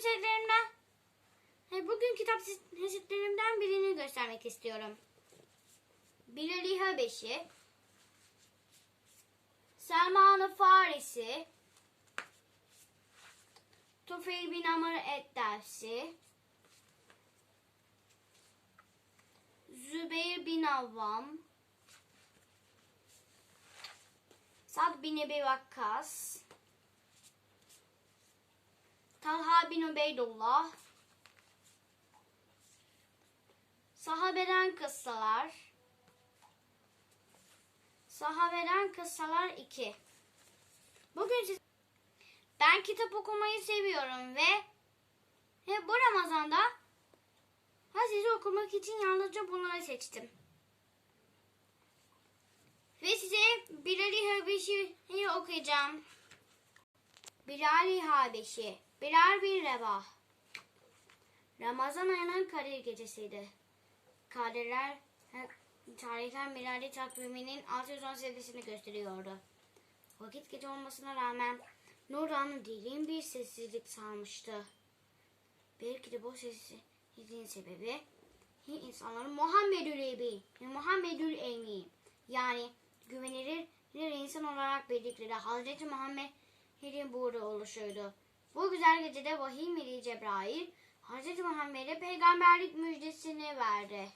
setlerimden e, bugün kitap setlerimden birini göstermek istiyorum. Bilal Habeşi, Selman-ı Farisi, Tufeil bin Amr Eddersi, Zübeyir bin Avvam, Sad bin Ebi Vakkas, Talha bin Ubeydullah, Sahabeden Kıssalar, Sahabeden Kıssalar 2. Bugün siz... ben kitap okumayı seviyorum ve ve bu Ramazan'da ha sizi okumak için yalnızca bunları seçtim. Ve size Bilal-i Habeşi'yi okuyacağım. Bilal-i Habeşi, Bilal bin Rebah. Ramazan ayının Kadir gecesiydi. Kadirler tarihten miladi takviminin 618'sini gösteriyordu. Vakit gece olmasına rağmen Nurhan'ı derin bir sessizlik sarmıştı. Belki de bu sessizliğin sebebi insanların Muhammedül Ebi, Muhammedül Emin yani güvenilir bir insan olarak bildikleri Hazreti Muhammed'in burada oluşuydu. Bu güzel gecede vahiy meleği Cebrail Hazreti Muhammed'e peygamberlik müjdesini verdi.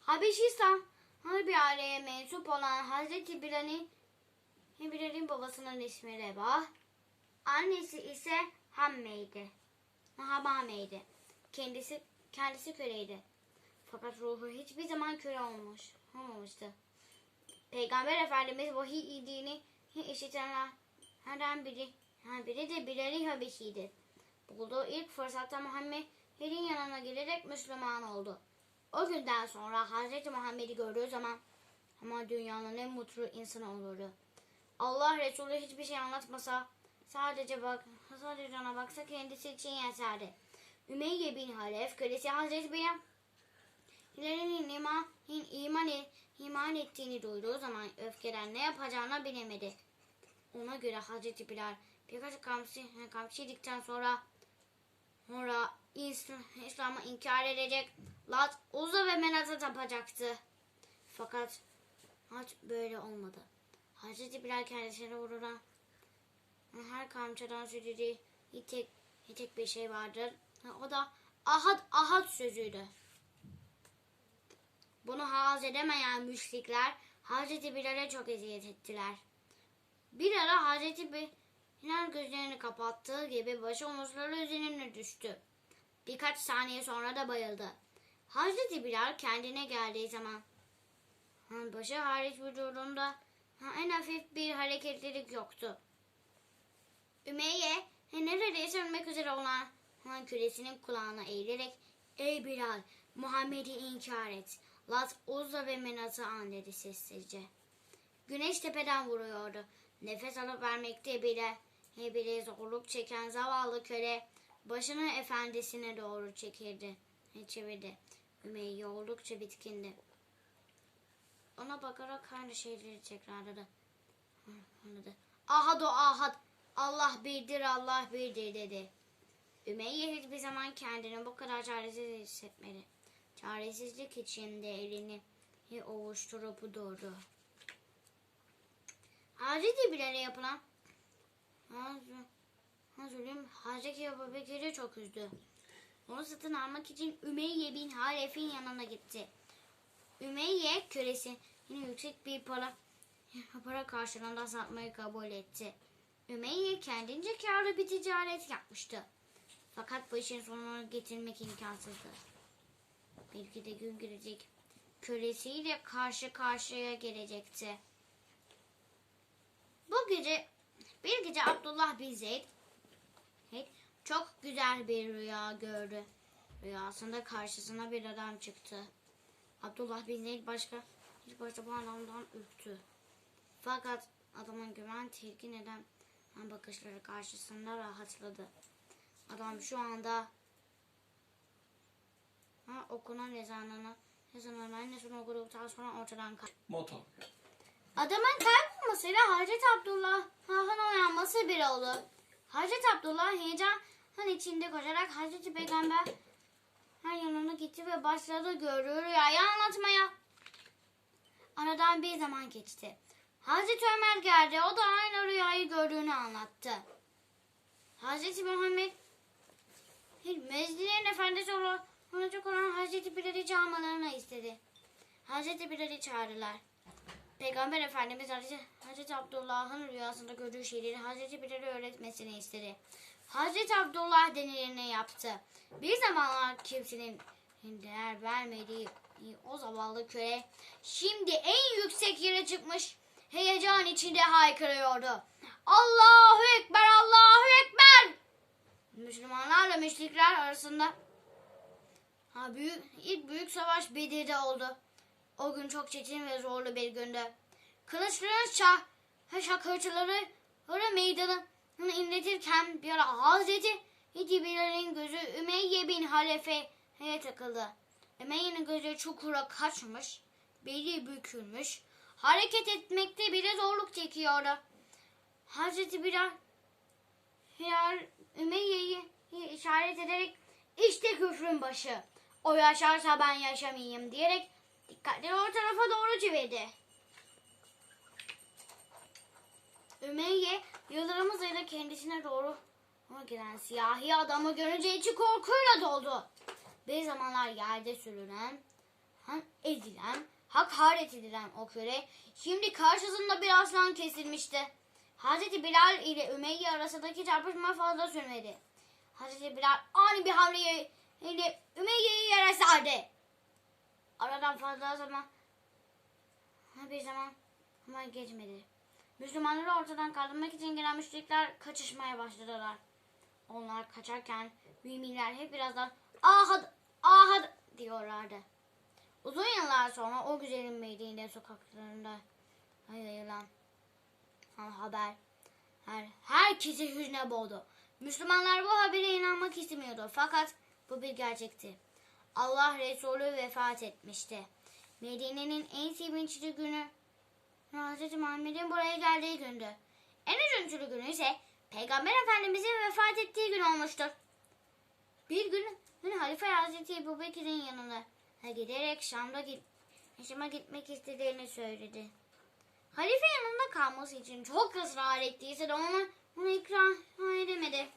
Habeşistan bir aileye mensup olan Hazreti Bilal'in Bilal'in babasının ismi Reba, annesi ise Hamme'ydi. Habame'ydi. Kendisi kendisi köleydi. Fakat ruhu hiçbir zaman köle olmuş, olmamıştı. Peygamber Efendimiz vahiy indiğini işitenlerden biri, yani biri de Bilal-i Habeşi'ydi. Bulduğu ilk fırsatta Muhammed'in yanına gelerek Müslüman oldu. O günden sonra Hazreti Muhammed'i gördüğü zaman ama dünyanın en mutlu insanı olurdu. Allah Resulü hiçbir şey anlatmasa sadece bak sadece ona baksa kendisi için yeterdi. Ümeyye bin Halef kölesi Hazreti Bilal Hilal'in iman, iman, iman ettiğini duyduğu zaman öfkeden ne yapacağını bilemedi. Ona göre Hazreti Bilal birkaç kamçı, kamçı yedikten sonra sonra İslam'ı inkar edecek, Lat, Uzza ve Menat'a tapacaktı. Fakat haç böyle olmadı. Hazreti Bilal kendisine uğranan her kamçadan söylediği tek, tek bir şey vardır. O da ahad ahad sözüydü. Bunu haz edemeyen müşrikler Hazreti Bilal'e çok eziyet ettiler. Bir ara Hazreti Bilal gözlerini kapattığı gibi başı omuzları üzerine düştü. Birkaç saniye sonra da bayıldı. Hazreti Bilal kendine geldiği zaman başı hariç vücudunda en hafif bir hareketlilik yoktu. Ümeyye neredeyse ölmek üzere olan küresinin kulağına eğilerek Ey Bilal Muhammed'i inkar et. Lat, Uzza ve Menat'ı an dedi sessizce. Güneş tepeden vuruyordu. Nefes alıp vermekte bile, bile zorluk çeken zavallı köle başını efendisine doğru çekirdi, çevirdi. Ümeyye oldukça bitkindi. Ona bakarak aynı şeyleri tekrarladı. Anladı. Ahad o ahad. Allah birdir, Allah birdir dedi. Ümeyye hiçbir zaman kendini bu kadar çaresiz hissetmedi. Çaresizlik içinde elini ovuşturup durdu. Hazreti Bilal'e yapılan zulüm Hazreti Ebu Bekir'i çok üzdü. Onu satın almak için Ümeyye bin Halef'in yanına gitti. Ümeyye kölesini yüksek bir para para karşılığında satmayı kabul etti. Ümeyye kendince karlı bir ticaret yapmıştı. Fakat bu işin sonunu getirmek imkansızdı. Belki de gün gelecek. Kölesiyle karşı karşıya gelecekti. Bu gece bir gece Abdullah bin Zeyd çok güzel bir rüya gördü. Rüyasında karşısına bir adam çıktı. Abdullah bin Zeyd başka ilk başta bu adamdan ürktü. Fakat adamın güven tedirgin eden bakışları karşısında rahatladı. Adam şu anda ha, okunan ezanını ezanını annesini okuduktan sonra ortadan kalktı. Motor. Adamın kaybolmasıyla Hazreti Abdullah'ın uyanması bir oldu. Hazreti Abdullah heyecan içinde koşarak Hazreti Peygamber her yanına gitti ve başladı gördüğü rüyayı anlatmaya. Aradan bir zaman geçti. Hazreti Ömer geldi. O da aynı rüyayı gördüğünü anlattı. Hazreti Muhammed Meclisin efendisi olan- olacak olan Hazreti Bilal'i çağırmalarını istedi. Hazreti Bilal'i çağırdılar. Peygamber Efendimiz Hazreti, Hazreti Abdullah'ın rüyasında gördüğü şeyleri Hazreti Bilal'e öğretmesini istedi. Hazreti Abdullah denileni yaptı. Bir zamanlar kimsenin değer vermediği o zavallı köle şimdi en yüksek yere çıkmış heyecan içinde haykırıyordu. Allahu Ekber, Allahu Ekber! Müslümanlarla müşrikler arasında ha, büyük, ilk büyük savaş Bedir'de oldu. O gün çok çetin ve zorlu bir gündü. Kılıçların şah, şakırtıları öyle meydanı inletirken bir ara Hazreti Hidibiler'in gözü Ümeyye bin Halefe'ye takıldı. Ümeyye'nin gözü çukura kaçmış, beli bükülmüş, hareket etmekte bile zorluk çekiyordu. Hazreti Bilal Hilal Ümeyye'yi işaret ederek işte küfrün başı. O yaşarsa ben yaşamayayım diyerek dikkatleri o tarafa doğru çevirdi. Ümeyye yıldırım hızıyla kendisine doğru gelen siyahi adamı görünce içi korkuyla doldu. Bir zamanlar yerde sürünen, ezilen, hakaret edilen o köle şimdi karşısında bir aslan kesilmişti. Hazreti Bilal ile Ümeyye arasındaki çarpışma fazla sürmedi. Hazreti Bilal ani bir hamle ile Ümeyye'yi yere serdi. Aradan fazla zaman bir zaman ama geçmedi. Müslümanları ortadan kaldırmak için gelen müşrikler kaçışmaya başladılar. Onlar kaçarken müminler hep birazdan ahad ahad diyorlardı. Uzun yıllar sonra o güzelin Medine sokaklarında yayılan haber her herkesi hüzne boğdu. Müslümanlar bu habere inanmak istemiyordu fakat bu bir gerçekti. Allah Resulü vefat etmişti. Medine'nin en sevinçli günü Hz. Muhammed'in buraya geldiği gündü. En üzüntülü günü ise Peygamber Efendimizin vefat ettiği gün olmuştur. Bir gün hani Halife Hazreti Ebu Bekir'in yanına giderek Şam'da git, Şam'a gitmek istediğini söyledi. Halife yanında kalması için çok ısrar ettiyse de ona, ona ikram edemedi.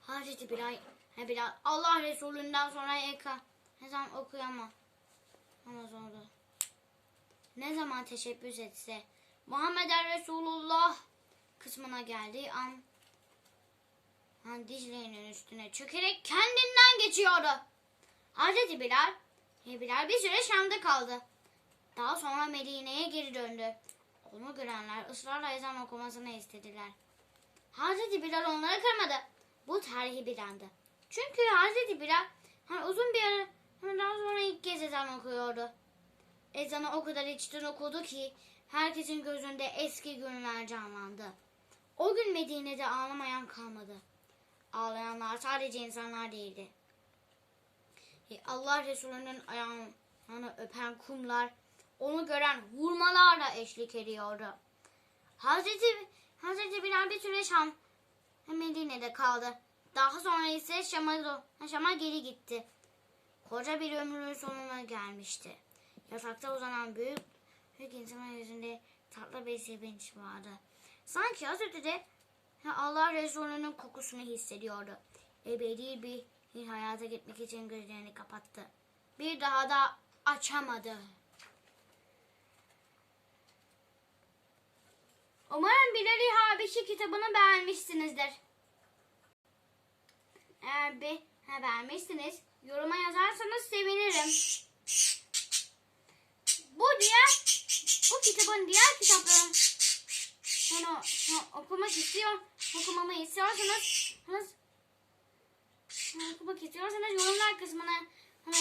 Hazreti Bilal, he Allah Resulü'nden sonra eka, ezan okuyamam. Ama zordu. Ne zaman teşebbüs etse Muhammeden Resulullah kısmına geldiği an, an Dicle'nin üstüne çökerek kendinden geçiyordu. Hazreti Bilal, Bilal bir süre Şam'da kaldı. Daha sonra Medine'ye geri döndü. Onu görenler ısrarla ezan okumasını istediler. Hazreti Bilal onları kırmadı. Bu tarihi bir andı. Çünkü Hazreti Bilal hani uzun bir aradan sonra ilk kez ezan okuyordu. Ezanı o kadar içten okudu ki herkesin gözünde eski günler canlandı. O gün Medine'de ağlamayan kalmadı. Ağlayanlar sadece insanlar değildi. E, Allah Resulü'nün ayağını öpen kumlar, onu gören vurmalarla eşlik ediyordu. Hazreti, Hazreti Bilal bir süre Şam, Medine'de kaldı. Daha sonra ise Şam'a, Şam'a geri gitti. Koca bir ömrünün sonuna gelmişti. Yatakta uzanan büyük, büyük insanın yüzünde tatlı bir sevinç vardı. Sanki az ötede Allah Resulü'nün kokusunu hissediyordu. Ebedi bir, hayata gitmek için gözlerini kapattı. Bir daha da açamadı. Umarım Bilal-i Habeşi kitabını beğenmişsinizdir. Eğer bir ha, beğenmişsiniz, yoruma yazarsanız sevinirim. Bu diğer, bu kitabın diğer kitapları onu, onu okumak istiyor, okumamı istiyorsanız, okumak istiyorsanız yorumlar kısmına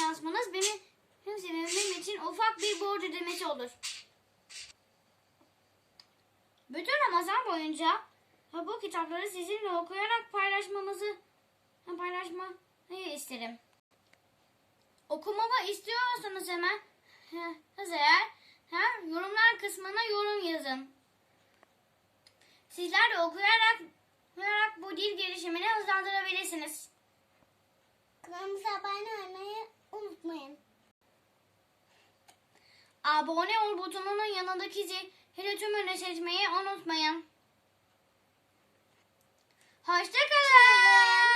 yazmanız beni hem sevinmem için ufak bir borç ödemesi olur. Bütün Ramazan boyunca bu kitapları sizinle okuyarak paylaşmamızı paylaşmayı isterim. Okumamı istiyorsanız hemen eğer, eğer yorumlar kısmına yorum yazın. Sizler de okuyarak, okuyarak bu dil gelişimini hızlandırabilirsiniz. Kanalımıza abone olmayı unutmayın. Abone ol butonunun yanındaki zili tümünü seçmeyi unutmayın. Hoşçakalın.